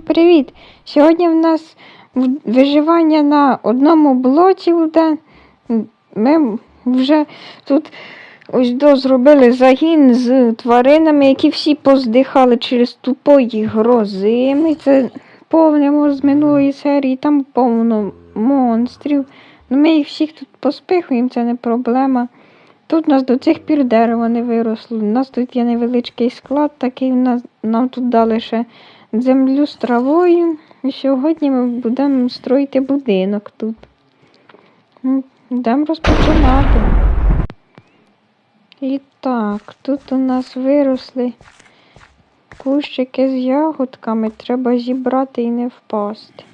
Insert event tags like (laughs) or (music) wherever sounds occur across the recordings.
Привіт! Сьогодні в нас виживання на одному блоці буде. Ми вже тут ось до зробили загін з тваринами, які всі поздихали через тупої грози. Ми це повнимо з минулої серії, там повно монстрів. Ну, ми їх всіх тут поспихуємо, це не проблема. Тут у нас до цих пір дерево не виросло. У нас тут є невеличкий склад, такий нас нам тут дали ще землю з травою. І сьогодні ми будемо строїти будинок тут. М, Йдемо розпочинати. І так, тут у нас виросли кущики з ягодками. Треба зібрати і не впасти.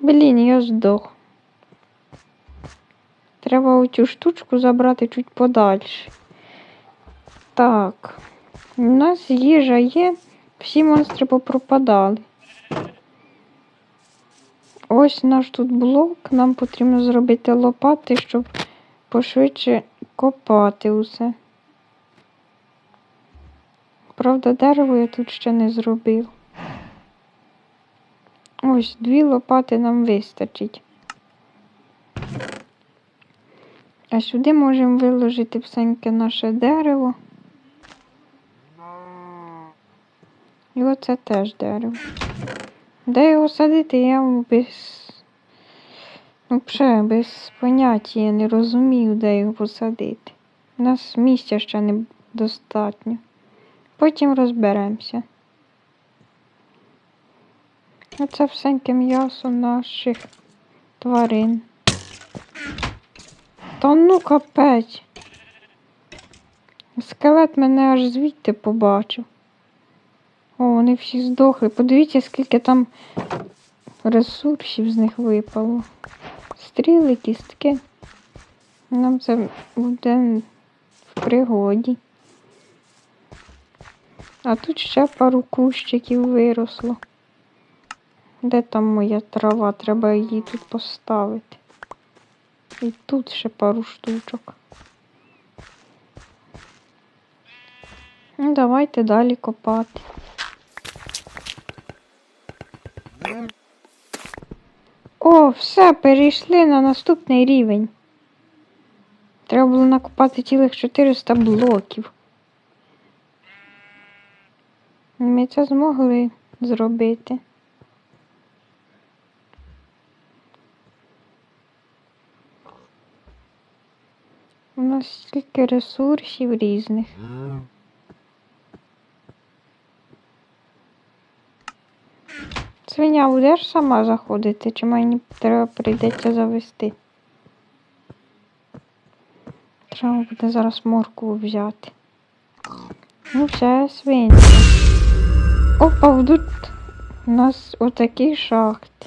Блін, я здох. Треба оцю штучку забрати чуть подальше. Так. У нас їжа є, всі монстри попропадали. Ось наш тут блок. Нам потрібно зробити лопати, щоб пошвидше копати усе. Правда, дерево я тут ще не зробив. Ось дві лопати нам вистачить. А сюди можемо виложити всеньке наше дерево. І оце теж дерево. Де його садити, я без. Ну, вже без поняття я не розумію, де його посадити. У нас місця ще не достатньо. Потім розберемося. Оце всеньке м'ясо наших тварин. Та ну капець. Скелет мене аж звідти побачив. О, вони всі здохли. Подивіться, скільки там ресурсів з них випало. Стріли, кістки. Нам це буде в пригоді. А тут ще пару кущиків виросло. Де там моя трава? Треба її тут поставити. І тут ще пару штучок. Ну, давайте далі копати. О, все, перейшли на наступний рівень. Треба було накопати цілих 400 блоків. Ми це змогли зробити. У нас стільки ресурсів різних. Свиня, будеш сама заходити, чи мені треба прийдеться завести? Треба буде зараз моркву взяти. Ну, все, свинька. Опа, тут у нас отакі шахти.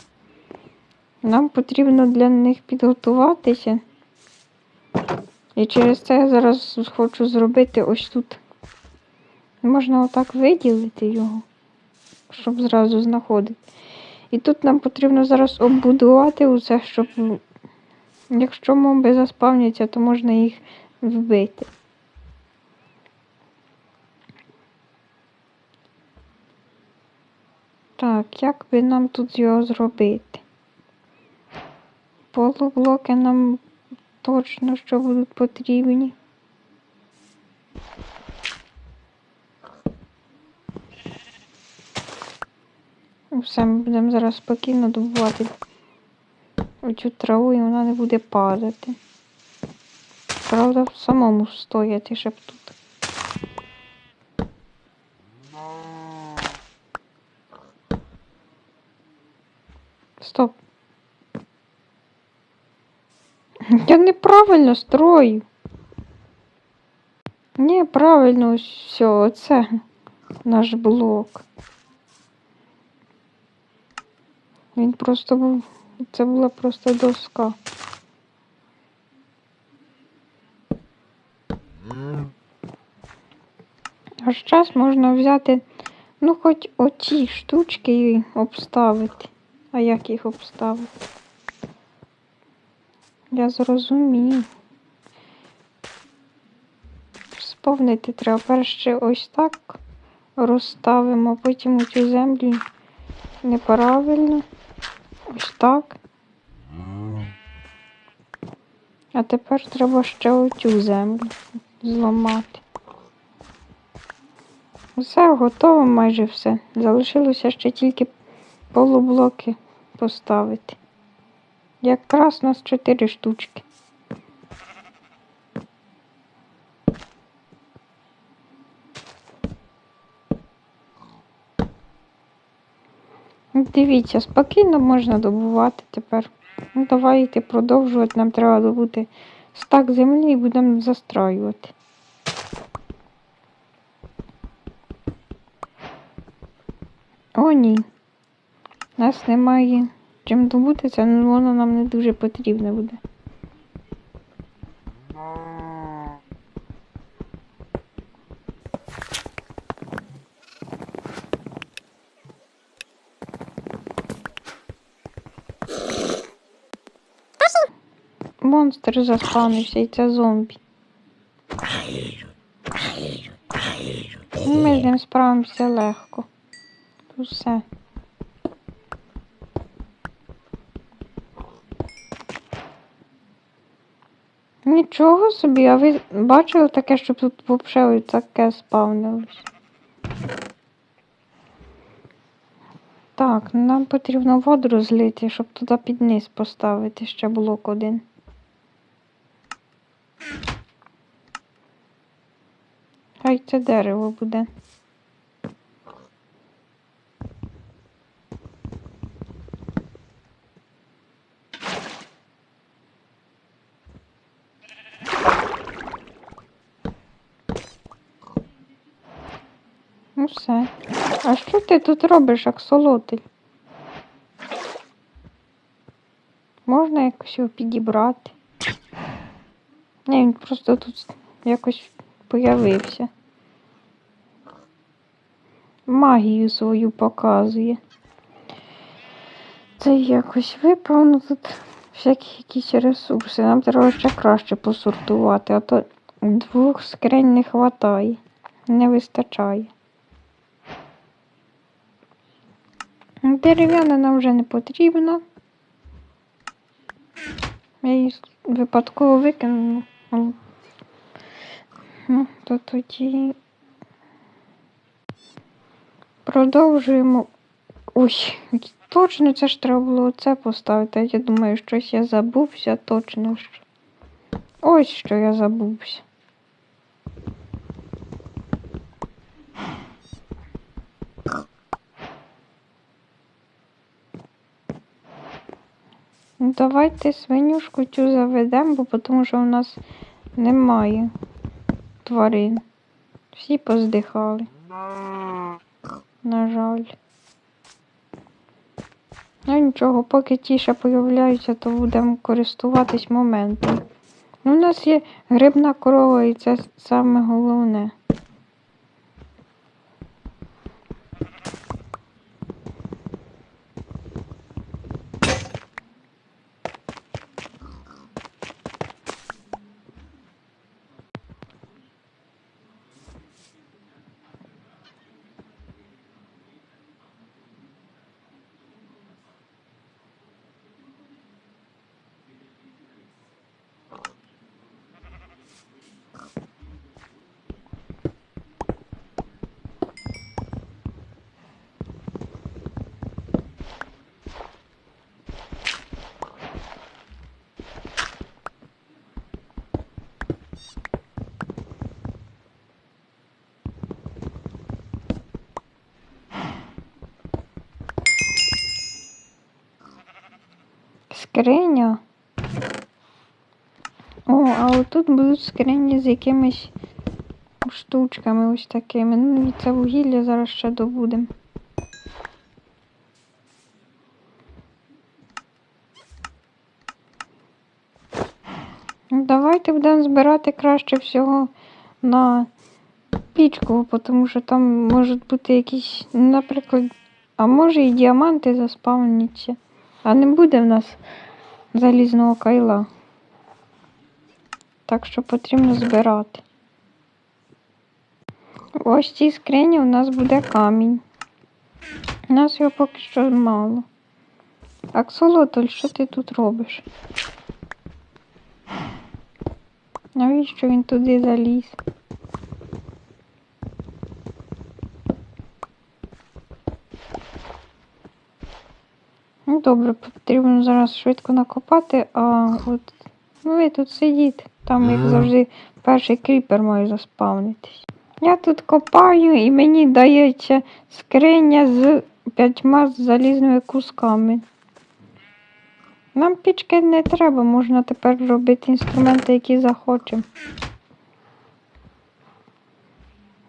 Нам потрібно для них підготуватися. І через це я зараз хочу зробити ось тут. Можна отак виділити його, щоб зразу знаходити. І тут нам потрібно зараз оббудувати усе, щоб якщо моби заспавняться, то можна їх вбити. Так, як би нам тут його зробити? Полублоки нам точно що будуть потрібні. Все, ми будемо зараз спокійно добувати оцю траву і вона не буде падати. Правда, самому стояти, щоб тут. Стоп. Я неправильно строю. Ні, правильно все, оце наш блок. Він просто був. Це була просто доска. Аж час можна взяти, ну, хоч оці штучки і обставити. А як їх обставити? Я зрозумію. Сповнити треба перше ось так розставимо, потім у цю землю неправильно. Ось так. А тепер треба ще оцю землю зламати. Все, готово майже все. Залишилося ще тільки полублоки поставити. Якраз у нас чотири штучки. Дивіться, спокійно можна добувати тепер. Ну, давайте продовжувати. Нам треба добути стак землі і будемо застраювати. О, ні. У нас немає чим добутися, але воно нам не дуже потрібне буде. Монстр заспавнився і це зомбі. Ми з ним справимося легко. Тут все. Нічого собі, а ви бачили таке, щоб тут взагалі таке спавнилось? Так, нам потрібно воду розлити, щоб туди під низ поставити ще блок один. Хай це дерево буде. Ну все. А що ти тут робиш, аксолотель? Можна якось його підібрати? Ні, він просто тут якось появився. Магію свою показує. Це якось випав, ну тут всякі якісь ресурси. Нам треба ще краще посортувати, а то двох скринь не вистачає, не вистачає. Дерев'яна нам вже не потрібна. Я її випадково викинула. Ну, то тоді продовжуємо. Ой, точно це ж треба було це поставити. Я думаю, щось я забувся, точно. Ось що я забувся. Ну, Давайте свинюшку цю заведемо, бо тому що у нас немає тварин. Всі поздихали. На жаль. Ну нічого, поки ті ще появляються, то будемо користуватись моментом. Ну, у нас є грибна корова і це саме головне. Скриня. О, а отут будуть скрині з якимись штучками ось такими. Ну, і це вугілля зараз ще добудемо. Давайте будемо збирати краще всього на пічку, тому що там можуть бути якісь, наприклад, а може і діаманти заспавняться. А не буде в нас залізного кайла. Так що потрібно збирати. Ось в цій скрині у нас буде камінь. У нас його поки що мало. Аксолотль, що ти тут робиш? Навіщо він туди заліз? Ну, добре, потрібно зараз швидко накопати, а от ну, ви тут сидіть. Там, як завжди, перший кріпер має заспавнитись. Я тут копаю і мені дається скриня з п'ятьма залізними кусками. Нам пічки не треба, можна тепер робити інструменти, які захочемо.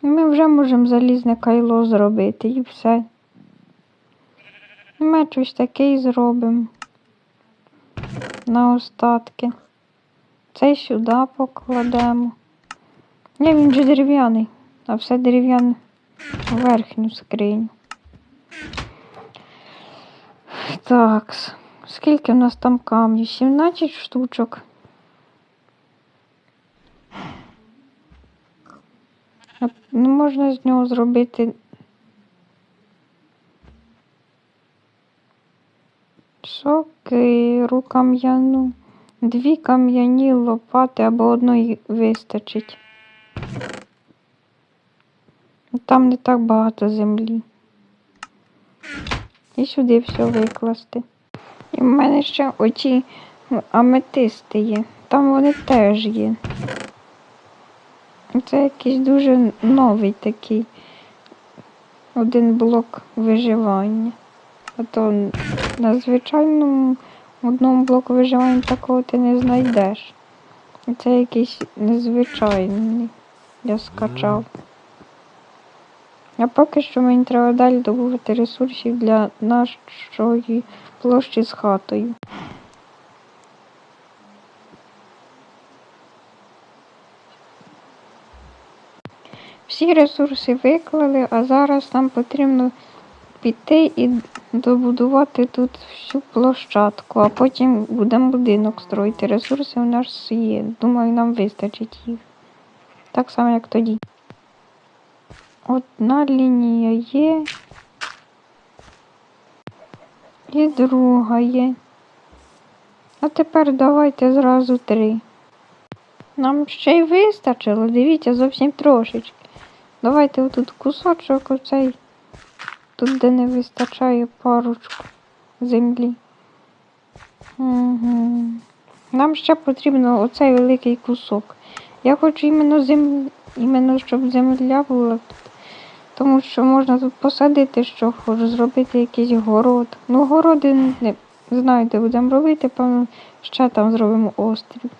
Ми вже можемо залізне кайло зробити і все. Меч ось такий зробимо. На остатки. Цей сюди покладемо. Ні, він же дерев'яний, а все дерев'яне верхню скриню. Так, скільки в нас там камнів? 17 штучок. Ну, можна з нього зробити сокиру кам'яну, дві кам'яні лопати або одної вистачить. Там не так багато землі. І сюди все викласти. І в мене ще оті аметисти є. Там вони теж є. Це якийсь дуже новий такий один блок виживання. А то на звичайному одному блоку виживання такого ти не знайдеш. Це якийсь незвичайний. Я скачав. А поки що мені треба далі добувати ресурсів для нашої площі з хатою. Всі ресурси виклали, а зараз нам потрібно піти і добудувати тут всю площадку, а потім будемо будинок строїти. Ресурси у нас є. Думаю, нам вистачить їх. Так само, як тоді. Одна лінія є. І друга є. А тепер давайте зразу три. Нам ще й вистачило, дивіться, зовсім трошечки. Давайте отут кусочок оцей. Тут, де не вистачає парочку землі. Угу. Нам ще потрібно оцей великий кусок. Я хочу іменно зем... іменно щоб земля була тут. Тому що можна тут посадити, що хочу, зробити якийсь город. Ну, городи не знаю, де будемо робити, певно, ще там зробимо острів.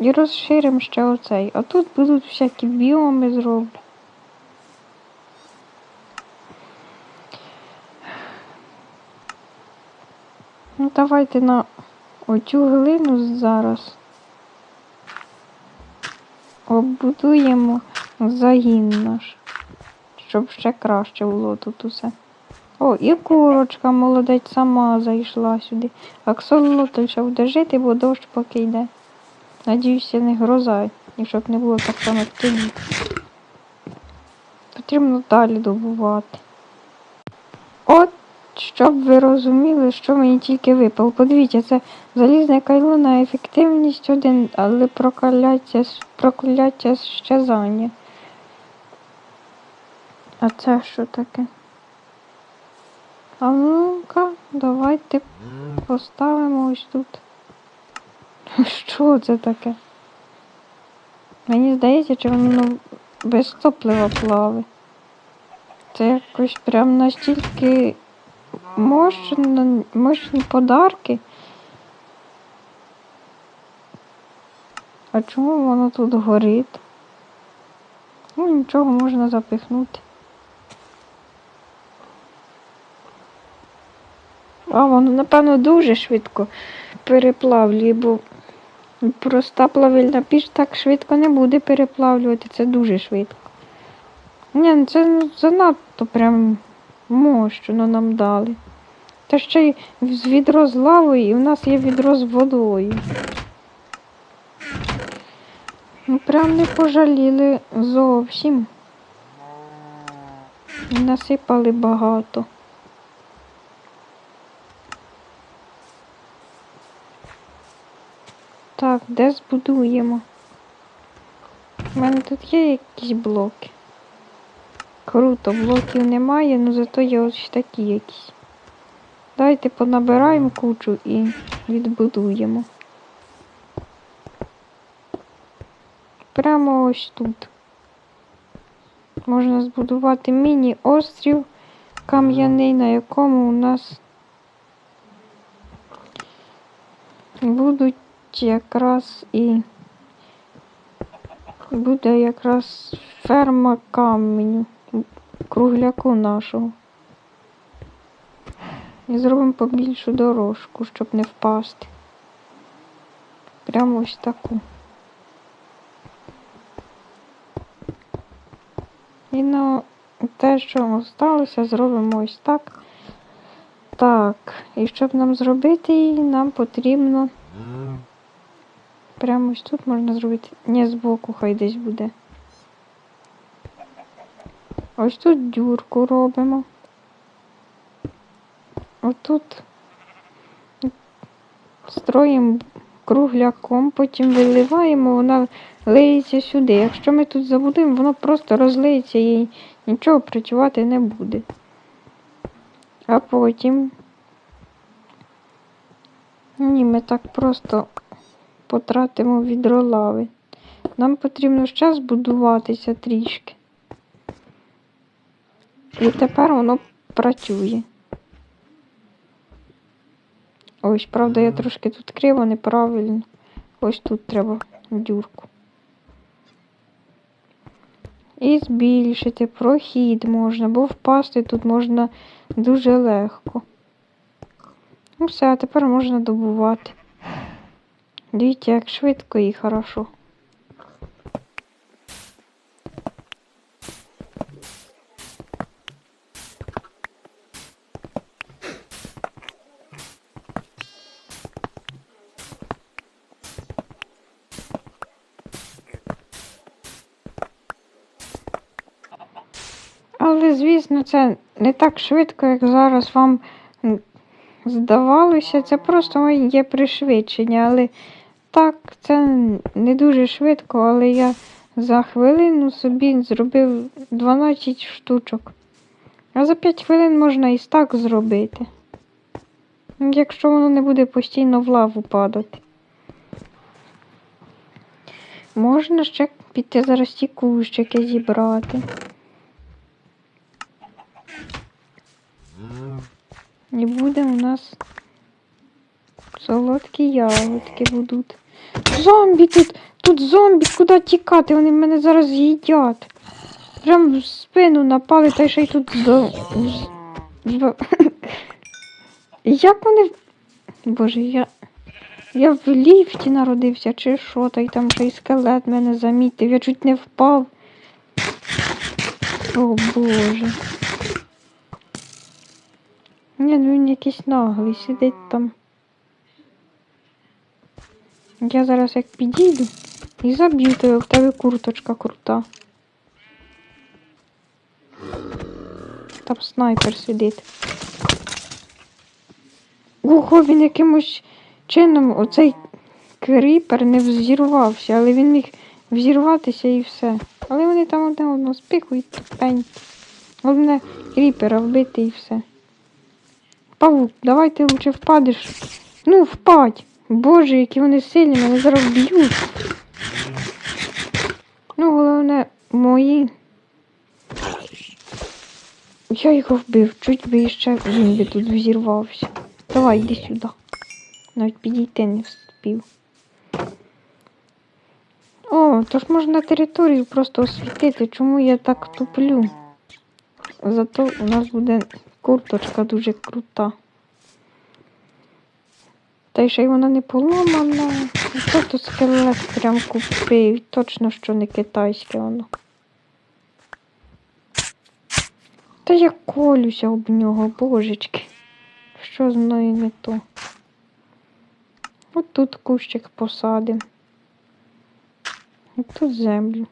І розширимо ще оцей. А тут будуть всякі біоми зроблю. Ну, давайте на оцю глину зараз оббудуємо загін наш, щоб ще краще було тут усе. О, і курочка молодець сама зайшла сюди. Аксолотль ще буде жити, бо дощ поки йде. Надіюся, не гроза, і щоб не було так само, тоді. Потрібно далі добувати. От, щоб ви розуміли, що мені тільки випало. Подивіться, це залізне кайло на ефективність один, але прокляття, прокляття щезання. А це що таке? А ну-ка, давайте поставимо ось тут. (laughs) Що це таке? Мені здається, чи воно без топлива плаває. Це якось прям настільки мощно, мощні подарки. А чому воно тут горить? Ну, нічого можна запихнути. А, воно, напевно, дуже швидко переплавлює, бо проста плавильна піч так швидко не буде переплавлювати, це дуже швидко. Ні, ну це занадто прям мощно нам дали. Та ще й з відро з лавою, і в нас є відро з водою. Ну, Прям не пожаліли зовсім. Насипали багато. Так, де збудуємо? У мене тут є якісь блоки. Круто, блоків немає, ну зато є ось такі якісь. Давайте понабираємо кучу і відбудуємо. Прямо ось тут. Можна збудувати міні-острів кам'яний, на якому у нас будуть якраз і буде якраз ферма каменю, кругляку нашого. І зробимо побільшу дорожку, щоб не впасти. Прямо ось таку. І на те, що залишилося, зробимо ось так. Так, і щоб нам зробити її, нам потрібно. Прямо ось тут можна зробити. Ні, збоку хай десь буде. Ось тут дюрку робимо. Отут строїмо кругляком, потім виливаємо, вона лиється сюди. Якщо ми тут забудемо, воно просто розлиється і нічого працювати не буде. А потім. Ні, ми так просто потратимо відро лави. Нам потрібно ще збудуватися трішки. І тепер воно працює. Ось, правда, я трошки тут криво, неправильно. Ось тут треба дюрку. І збільшити прохід можна, бо впасти тут можна дуже легко. Ну все, а тепер можна добувати. Дивіться, як швидко і хорошо. Але, звісно, це не так швидко, як зараз вам здавалося. Це просто є пришвидшення, але так, це не дуже швидко, але я за хвилину собі зробив 12 штучок. А за 5 хвилин можна і так зробити. Якщо воно не буде постійно в лаву падати. Можна ще піти зараз ті кущики зібрати. І буде у нас солодкі ягодки будуть. Зомбі тут! Тут зомбі, куди тікати? Вони мене зараз з'їдять. Прям в спину напали, та ще й тут Як вони. Боже, я. Я в ліфті народився, чи що, та й там ще й скелет мене замітив, я чуть не впав. О Боже. Ні, ну він якийсь наглий, сидить там. Я зараз як підійду і заб'ю тебе, в тебе курточка крута. Там снайпер сидить. Ого, він якимось чином оцей кріпер не взірвався, але він міг взірватися і все. Але вони там одне одного спікують тупенькі. Головне кріпера вбити і все. Павук, давай ти лучше впадеш. Ну, впадь. Боже, які вони сильні, мене зараз б'ють. Ну, головне, мої. Я його вбив, чуть би ще він би тут взірвався. Давай, йди сюди. Навіть підійти не встиг. О, то ж можна територію просто освітити, чому я так туплю? Зато у нас буде курточка дуже крута. Та й ще й вона не поламана. Хто тут скелет прям купив? Точно, що не китайське воно. Та я колюся об нього, божечки. Що з мною не то? От тут кущик посадим. Тут землю.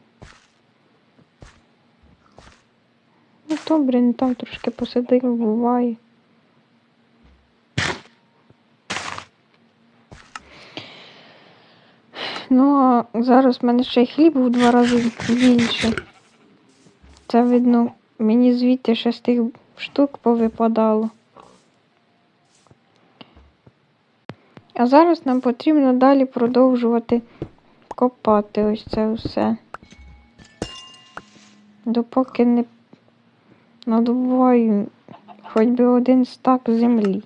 Ну, добре, не там трошки посадив, буває. Ну, а зараз в мене ще й хліб в два рази більше. Це видно, мені звідти ще з тих штук повипадало. А зараз нам потрібно далі продовжувати копати ось це все. Допоки не надобуваю хоч би один стак землі.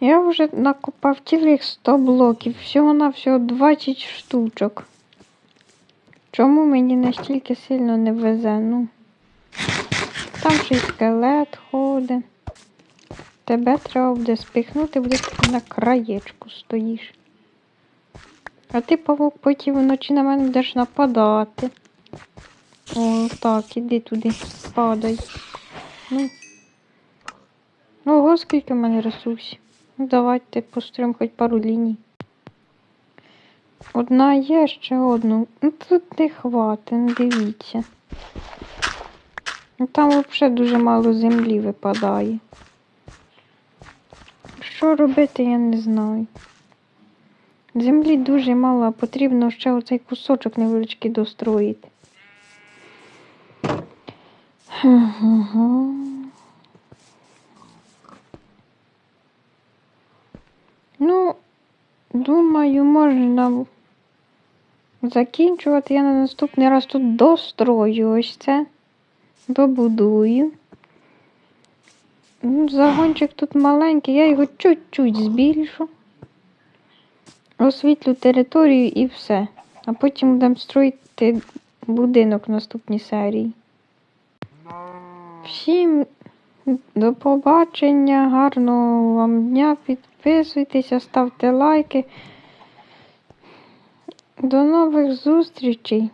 Я вже накопав цілих 100 блоків, всього на всього 20 штучок. Чому мені настільки сильно не везе? Ну, там ще й скелет ходить. Тебе треба буде спихнути, буде на краєчку стоїш. А ти, павук, потім вночі на мене будеш нападати. О, так, іди туди, падай. Ну. Ого, скільки в мене ресурсів. Ну, давайте построїмо хоч пару ліній. Одна є, ще одну. Ну тут не хватить, не дивіться. Ну, там взагалі дуже мало землі випадає. Що робити, я не знаю. Землі дуже мало, потрібно ще оцей кусочок невеличкий достроїти. Ну, думаю, можна закінчувати. Я на наступний раз тут дострою ось це. Добудую. Ну, загончик тут маленький, я його чуть-чуть збільшу. Освітлю територію і все. А потім будемо строїти будинок в наступній серії. Всім до побачення, гарного вам дня, підписуйтеся, ставте лайки. До нових зустрічей!